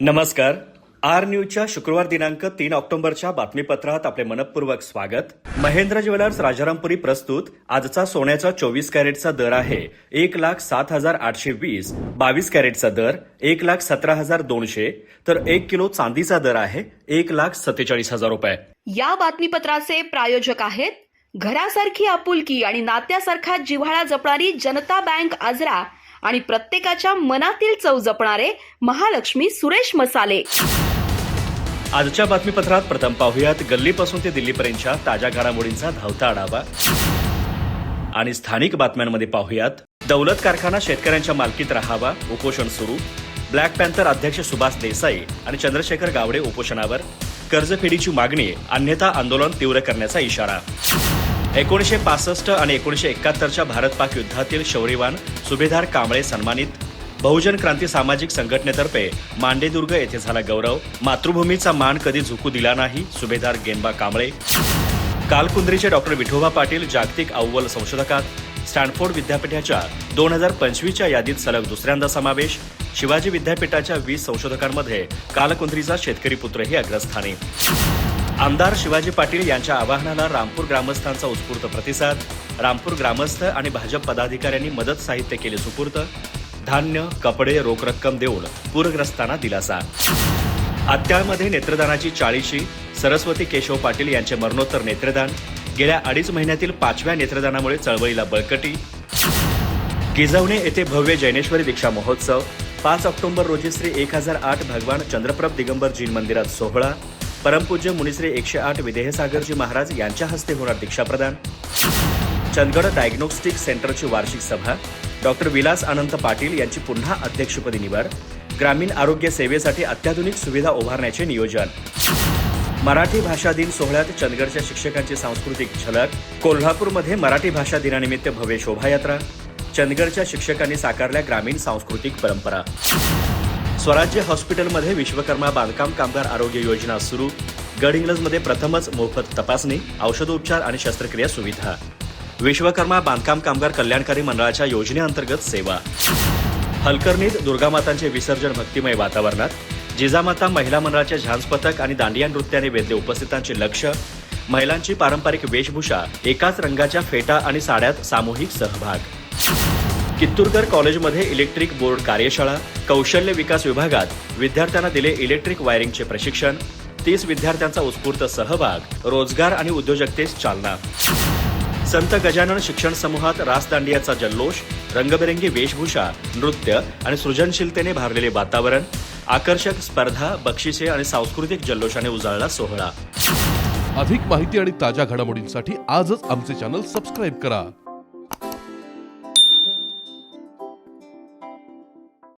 नमस्कार. आर न्यूजच्या शुक्रवार दिनांक तीन ऑक्टोबरच्या बातमीपत्रात आपले मनपूर्वक स्वागत. महेंद्र ज्वेलर्स राजारामपुरी प्रस्तुत. आजचा सोन्याचा चोवीस कॅरेटचा दर आहे. एक लाख सात हजार आठशे वीस. बावीस कॅरेटचा दर एक लाख सतरा हजार दोनशे. तर एक किलो चांदीचा दर आहे एक लाख सत्तेचाळीस हजार रुपये. या बातमीपत्राचे प्रायोजक आहेत. घरासारखी आपुलकी आणि नात्यासारखा जिव्हाळा जपणारी जनता बँक आजरा आणि प्रत्येकाच्या मनातील चव जपणारे महालक्ष्मी सुरेश मसाले. आजच्या बातमीपत्रात प्रथम पाहुयात. गल्लीपासून ते दिल्लीपर्यंतच्या ताज्या घडामोडींचा धावता आढावा. आणि स्थानिक बातम्यांमध्ये पाहुयात. दौलत कारखाना शेतकऱ्यांच्या मालकीत राहावा उपोषण सुरू. ब्लॅक पॅन्थर अध्यक्ष सुभाष देसाई आणि चंद्रशेखर गावडे उपोषणावर. कर्जफेडीची मागणी अन्यथा आंदोलन तीव्र करण्याचा इशारा. एकोणीसशे पासष्ट आणि एकोणीसशे एकाहत्तरच्या भारत पाक युद्धातील शौर्यवान सुभेदार कांबळे सन्मानित बहुजन क्रांती सामाजिक संघटनेतर्फे मांडेदुर्ग येथे झाला गौरव. मातृभूमीचा मान कधी झुकू दिला नाही सुभेदार गेनबा कांबळे. कालकुंद्रीचे डॉक्टर विठोबा पाटील जागतिक अव्वल संशोधकात. स्टॅनफोर्ड विद्यापीठाच्या दोन हजार पंचवीसच्या यादीत सलग दुसऱ्यांदा समावेश. शिवाजी विद्यापीठाच्या वीस संशोधकांमध्ये कालकुंद्रीचा शेतकरी पुत्रही अग्रस्थानी. आमदार शिवाजी पाटील यांच्या आवाहनाला रामपूर ग्रामस्थांचा उत्स्फूर्त प्रतिसाद. रामपूर ग्रामस्थ आणि भाजप पदाधिकाऱ्यांनी मदत साहित्य केले सुपूर्त. धान्य कपडे रोख रक्कम देऊन पूरग्रस्तांना दिलासा. आत्याळमध्ये नेत्रदानाची चाळीशी सरस्वती केशव पाटील यांचे मरणोत्तर नेत्रदान गेल्या अडीच महिन्यातील पाचव्या नेत्रदानामुळे चळवळीला बळकटी. गिजवणे येथे भव्य जैनेश्वरी दीक्षा महोत्सव. पाच ऑक्टोबर रोजी श्री एक हजार आठ भगवान चंद्रप्रभ दिगंबर जीन मंदिरात सोहळा. परमपूज्य मुनिश्री एकशे आठ विदेहसागरजी महाराज यांच्या हस्ते होणार दीक्षाप्रदान. चंदगड डायग्नोस्टिक सेंटरची वार्षिक सभा. डॉक्टर विलास अनंत पाटील यांची पुन्हा अध्यक्षपदी निवड. ग्रामीण आरोग्य सेवेसाठी अत्याधुनिक सुविधा उभारण्याचे नियोजन. मराठी भाषा दिन सोहळ्यात चंदगडच्या शिक्षकांची सांस्कृतिक झलक. कोल्हापूरमध्ये मराठी भाषा दिनानिमित्त भव्य शोभायात्रा. चंदगडच्या शिक्षकांनी साकारल्या ग्रामीण सांस्कृतिक परंपरा. स्वराज्य हॉस्पिटलमध्ये विश्वकर्मा बांधकाम कामगार आरोग्य योजना सुरू. गड इंग्लजमध्ये प्रथमच मोफत तपासणी औषधोपचार आणि शस्त्रक्रिया सुविधा. विश्वकर्मा बांधकाम कामगार कल्याणकारी मंडळाच्या योजनेअंतर्गत सेवा. हलकर्णीत दुर्गामातांचे विसर्जन भक्तिमय वातावरणात. जिजामाता महिला मंडळाच्या झांज पथक आणि दांडिया नृत्याने वेधले उपस्थितांचे लक्ष. महिलांची पारंपरिक वेशभूषा एकाच रंगाच्या फेटा आणि साड्यात सामूहिक सहभाग. कित्तूरकर कॉलेजमध्ये इलेक्ट्रिक बोर्ड कार्यशाळा कौशल्य विकास विभागात विद्यार्थ्यांना दिले इलेक्ट्रिक वायरिंगचे प्रशिक्षण. तीस विद्यार्थ्यांचा उत्स्फूर्त सहभाग रोजगार आणि उद्योजकतेस चालना. संत गजानन शिक्षण समूहात रासदांडियाचा जल्लोष रंगबेरंगी वेशभूषा नृत्य आणि सृजनशीलतेने भारलेले वातावरण आकर्षक स्पर्धा बक्षिसे आणि सांस्कृतिक जल्लोषाने उजाळला सोहळा. अधिक माहिती आणि ताज्या घडामोडींसाठी आजच आमचे चॅनल सबस्क्राईब करा.